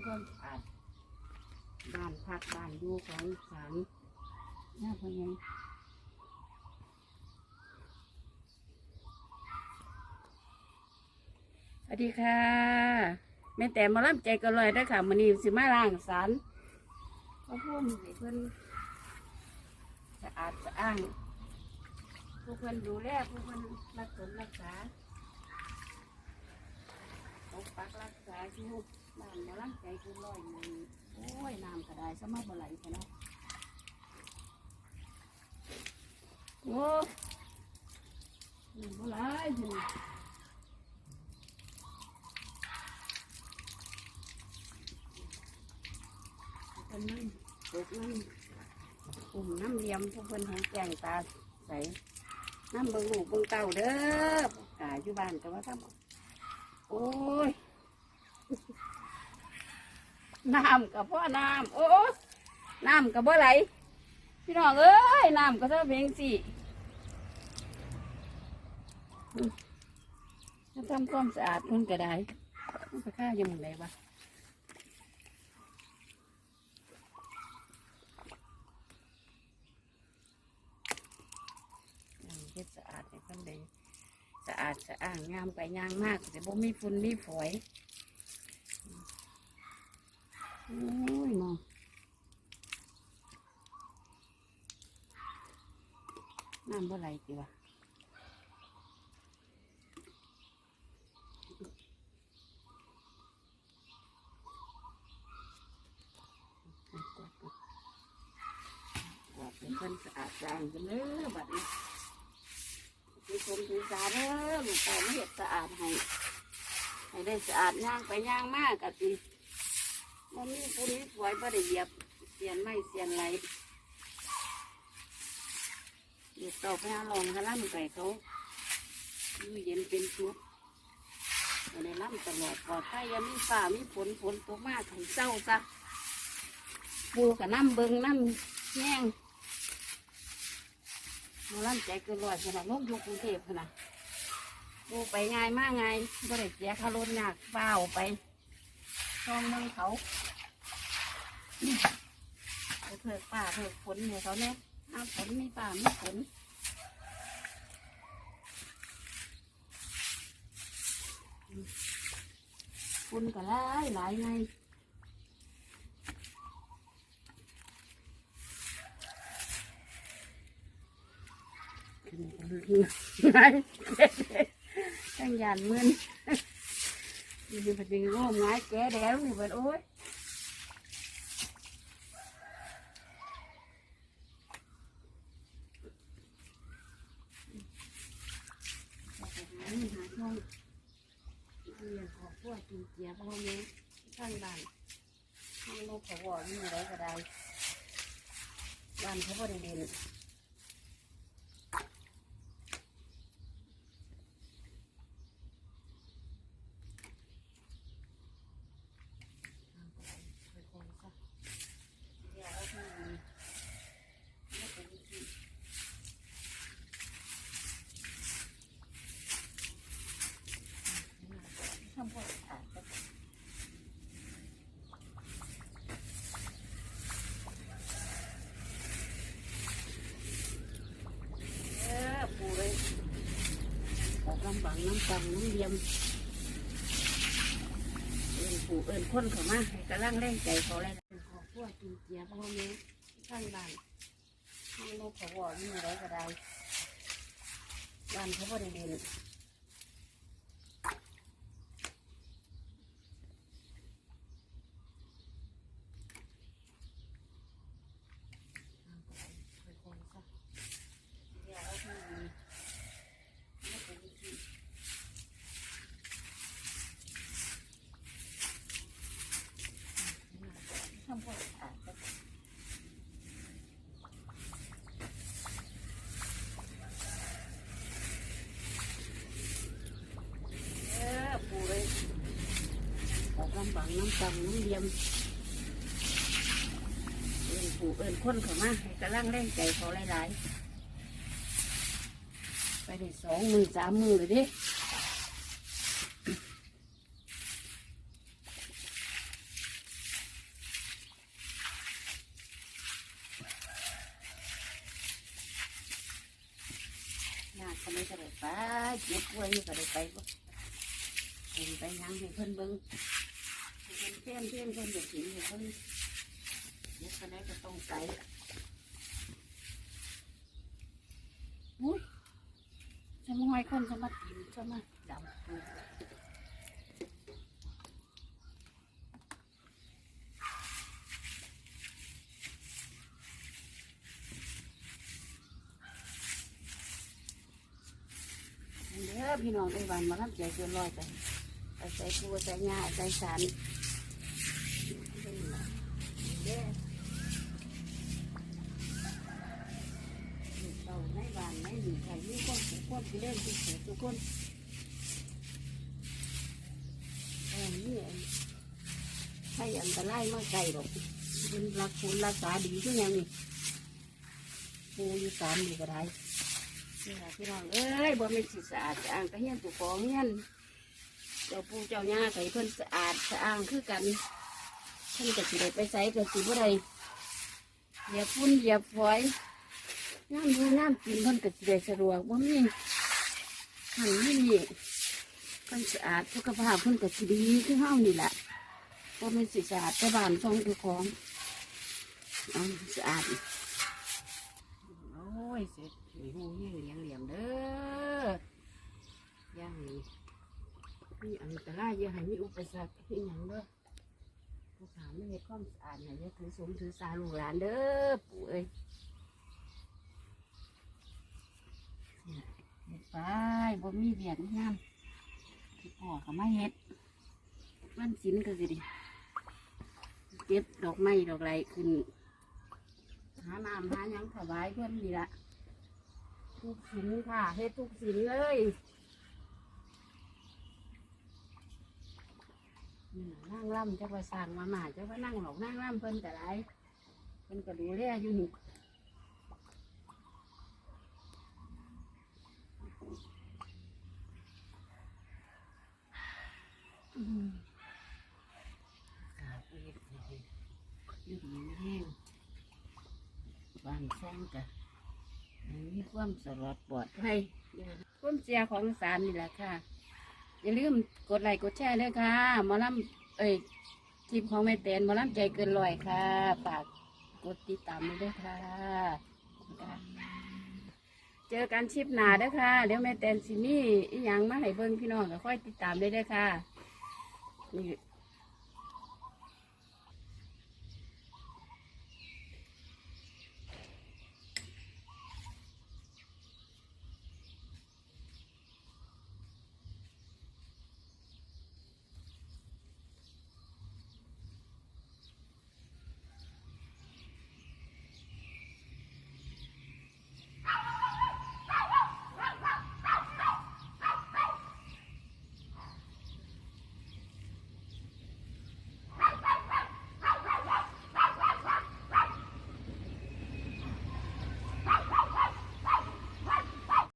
ำความสะอาดบ้านพักบ้านอยู่ของสามหน้าพะยังสวัสดีค่ะแม่แต่มาล่ำใจก็ลอยได้อค่ะมันนี้สิมาล้างสารพระพุ่มให้เพิ่นสะอาดสะอ้างผู้เพิ่นดูแลผู้เพิ่นรักษารักษาปกปักรักษาอยู่ บ้านมาล่ำใจก็ลอยมันโอ้ยน้ำก็ได้สมาบ่ไหลกันนะโอ้ยน้ำบ่ไหลจังเพิ่นนั่นปลูกนั่นกลุ่มน้ำเลียมพวกเพิ่อนใหแจงตาใสน้ำเบิ่งลูกเบิ่งเต่าเด้อกาอยู่บ้านก็ว่าทำโอ้ย น้ำกับพ่อน้ำโอ้ยน้ำกับบ่ไหลพี่น้องเอ้ยน้ำก็เท่าเพียงสิจะทำความสะอาดมันก็ได้มันไปฆ่ายังไงวะอืมเฮ็ดสะอาดให้เพิ่นได้สะอาดสะอ้างงามไปงามมากแต่บ่มีฝุ่นมีฝอย โอ้ยมองน้ำบ่ไหลติวะกวาดให้เพิ่นสะอาดสะอ้างกันเด้อบัดนี้มีคนถือสาเด้อลูกต่าไม่เห็ดสะอาดให้ให้ได้สะอาดย่างไปย่างมากกะติ มันมีฝุ่นมีฝอยบ่ได้เหยียบเสียนไม่เสียนไหลเดี๋ยวต่อไปหาลองกระล่ำไก่เขาอยู่เย็นเป็นชุดอยู่ในล่ำตลอดปลอดภัยยังมีฝ่ามีฝนฝนตกมากถึงเศร้าซะปูกับน้ำเบิงน้ำแง่งมาลั่นใจเกินร้อยขนาดลงอยู่กรุงเทพขนาดดูไปง่ายมากไงบ่ได้เสียค่ารถหนักเปล่าไป ช่องเมืองเขาไปเพิกป่าเพิกฝนเนี่ยเขาเนี่ยน้ำฝนมีป่ามีฝนฝุ่นก็หลายหลายไงไงตั้งยานมือน นี่เป็นจริงร่มงายแก่แล้วนี่เป็นโอ้ยหาช่องเรียนขอพวกกินเจียบพ่อแม่ข้างบ้านข้างโลกขาบอกมีอะไรก็ได้บ้านเขาบริเวณ ทำความสะอาดก็เออปูเลยออกลำบังน้ำน้ำเลียมเอินปู่เอินคนเขามาให้กระล่างแรงใจเขาแลยขอพวกกินเจียพ่อแม่ข้างบ้านข้างโลกเขาบอกมีอะไรก็ได้บ้านเขาบริเวณ ตำน้งเลียมเอินผูเอินข้นเขามาให้กำลัางแรงใจเขาหลายๆ ไปได้สองมือสามมือเลยดิยากก็ไม่ะโดดไปเจ็บป่วยก็กระโดดไปไปยังให้เพื่อนเบิ้ง เพิ่นเพี้ยนเพี้ยนเพิ่นจะถิงให้เพิ่นเดี๋ยวก็ได้ก็ต้องไปอุ้ยจะมาห้อยคนจะมากินจะมาดำปูเด้อพี่น้องได้วันมารับใจเกินร้อยไปไปใส่ปูใส่หญ้าใส่สารเด้อลูกเต่าในบ้านในหมู่ใครมีคน ทุกคนที่เล่นทุกคนทุกคนนี่ใช่อันตรายมากไกลหรอกเป็นรักคุณรักษาดีขึ้นยังนี่ปูอยู่สามนี่ก็ได้นี่ล่ะพี่น้องเอ้ยบ่แม่นสิสะอาดสะอ้างก็เฮียนตัวของเฮียนเจ้าปูเจ้าย่าไก็ให้เพิ่นสะอาดสะอ้างคือกันเพิ่นก็สิได้ไปใส่ก็สิบ่ได้เหยียบฝุ่นเหยียบฝอยน้ำดูน้ำกินเพิ่นก็สิได้สะดวกบ่มี หันนี่นี่เพิ่นสะอาดสุขภาพเพิ่นก็สิดีคือเฮานี่แหละบ่แม่นสะอาดแต่บ้านช่องตัวของเอาสะอาดโอ้ยเสร็จมีหูเหี้ยงเหลี่ยงเหลี่ยมเด้อย่างนี้มีอันตรายอย่าให้มีอุปสรรคที่ยังเด้อผู้ขาวไม่ให้ความสะอาดให้อย่าถือสมถือสาลูกหลานเด้อปู่เอ้ย ไปบ่มีเบียดงามที่พ่อก็มาเฮ็ดวันศิลก็สิดิเก็บดอกไม้ดอกไรขึ้นหาน้ำหายังถวายเพื่อนนี่ละทุกสินค่ะเฮ็ดทุกสินเลยนั่งล่ำจะไปสั่งมาหมาจะไปนั่งหลอกนั่งล่ำเพิ่นแต่ไรเพิ่นก็ดูแลอยู่นี่ อืมครับเฮ็ดให้อยู่ดีแห้งบ้านแซงกะมีความสลอดปลอดภัยความเสียของสารนี่แหละค่ะ อย่าลืมกดไลค์กดแชร์เลยค่ะหมอลำเอ้ยคลิปของแม่แตนหมอลำใจเกินร้อยค่ะฝากกดติดตามด้วยค่ะ เจอกันชิปหนาเด้อค่ะเดี๋ยวแม่แตนสิมีอีหยังมาให้เบิ่งพี่น้องก็ค่อยติดตามได้เด้อค่ะนี่